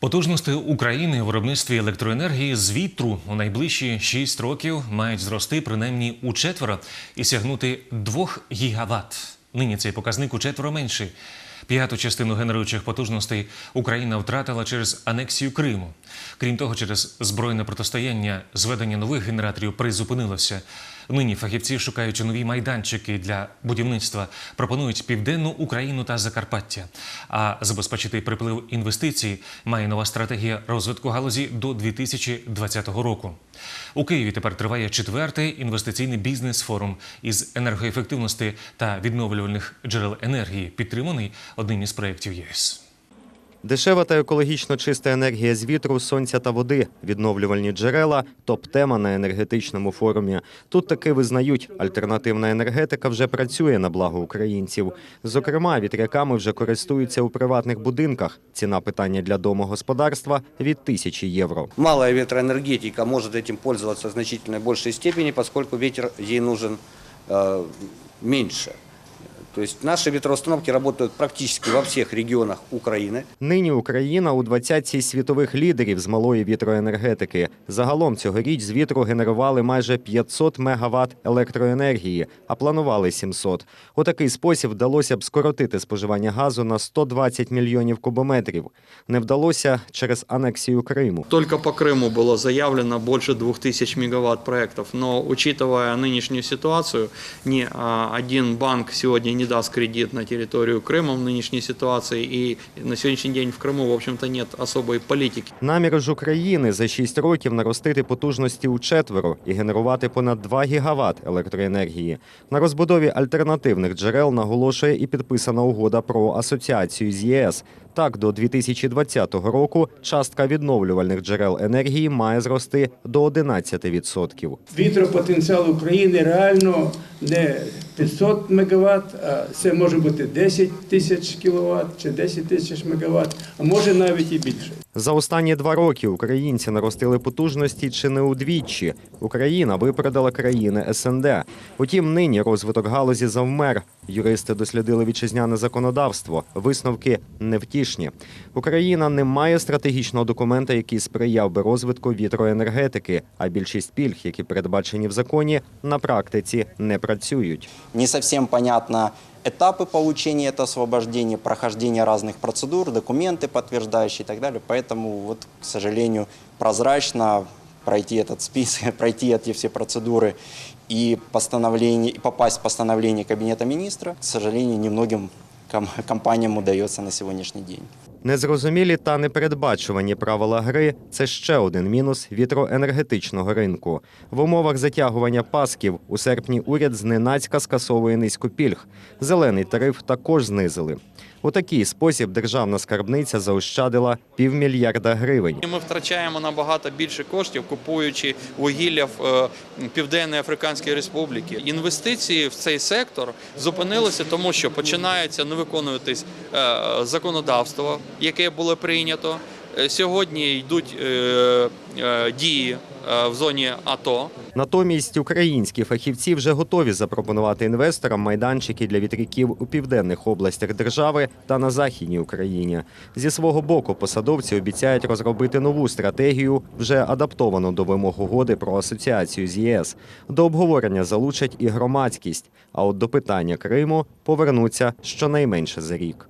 Потужності України у виробництві електроенергії з вітру у найближчі 6 років мають зрости принаймні у четверо і сягнути 2 гігаватт. Нині цей показник у четверо менший. П'яту частину генеруючих потужностей Україна втратила через анексію Криму. Крім того, через збройне протистояння зведення нових генераторів призупинилося. Нині фахівці, шукаючи нові майданчики для будівництва, пропонують південну Україну та Закарпаття. А забезпечити приплив інвестицій має нова стратегія розвитку галузі до 2020 року. У Києві тепер триває четвертий інвестиційний бізнес-форум із енергоефективності та відновлювальних джерел енергії, підтриманий одним із проєктів ЄС. Дешева та екологічно чиста енергія з вітру, сонця та води, відновлювальні джерела топ-тема на енергетичному форумі. Тут таки визнають, альтернативна енергетика вже працює на благо українців. Зокрема, вітряками вже користуються у приватних будинках. Ціна питання для домогосподарства від тисячі євро. Малая ветроэнергетика может этим пользоваться в значительно большей степени, поскольку ветер ей нужен э, меньше. То есть наши ветроустановки работают практически во всех регионах Украины. Нині Україна у двадцятці світових лідерів з малої вітроенергетики. Загалом цьогоріч з вітру генерували майже 500 мегаватт електроенергії, а планували 700. У такий спосіб вдалося б скоротити споживання газу на 120 мільйонів кубометрів. Не вдалося через анексію Криму. Только по Крыму было заявлено больше 2000 мегаватт проектов, но учитывая нынешнюю ситуацию, ни а, один банк сегодня не даст кредит на территорию Крыма в нынешней ситуации, и на сегодняшний день в Крыму, в общем-то, нет особой политики. Намір ж України за 6 років наростити потужності у четверо і генерувати понад 2 гігават електроенергії. На розбудові альтернативних джерел наголошує і підписана угода про асоціацію з ЄС. Так, до 2020 року частка відновлювальних джерел енергії має зрости до 11%. Вітропотенціал України реально не 500 МВт, а це може бути 10 тисяч кВт чи 10 тисяч МВт, а може навіть і більше. За останні два роки українці наростили потужності чи не удвічі. Україна випередила країни СНД. Утім, нині розвиток галузі завмер. Юристи дослідили вітчизняне законодавство. Висновки невтішні. Україна не має стратегічного документа, який сприяв би розвитку вітроенергетики. А більшість пільг, які передбачені в законі, на практиці не працюють. Не совсем понятно этапы получения этого освобождения, прохождения разных процедур, документы подтверждающие и так далее. Поэтому, вот, к сожалению, прозрачно пройти этот список, пройти эти все процедуры и, постановление, и попасть в постановление Кабинета министра, к сожалению, немногим ком- компаниям удается на сегодняшний день. Незрозумілі та непередбачувані правила гри це ще один мінус вітроенергетичного ринку. В умовах затягування пасків у серпні уряд зненацька скасовує низьку пільг. Зелений тариф також знизили. У такий спосіб державна скарбниця заощадила півмільярда гривень. Ми втрачаємо набагато більше коштів, купуючи вугілля в е, Південної Африканської Республіки. Інвестиції в цей сектор зупинилися, тому що починається не виконуватись е, законодавство, яке було прийнято. Е, Сьогодні йдуть е, е, дії в зоні АТО. Натомість українські фахівці вже готові запропонувати інвесторам майданчики для вітряків у південних областях держави та на західній Україні. Зі свого боку посадовці обіцяють розробити нову стратегію, вже адаптовану до вимог угоди про асоціацію з ЄС. До обговорення залучать і громадськість. А от до питання Криму повернуться щонайменше за рік.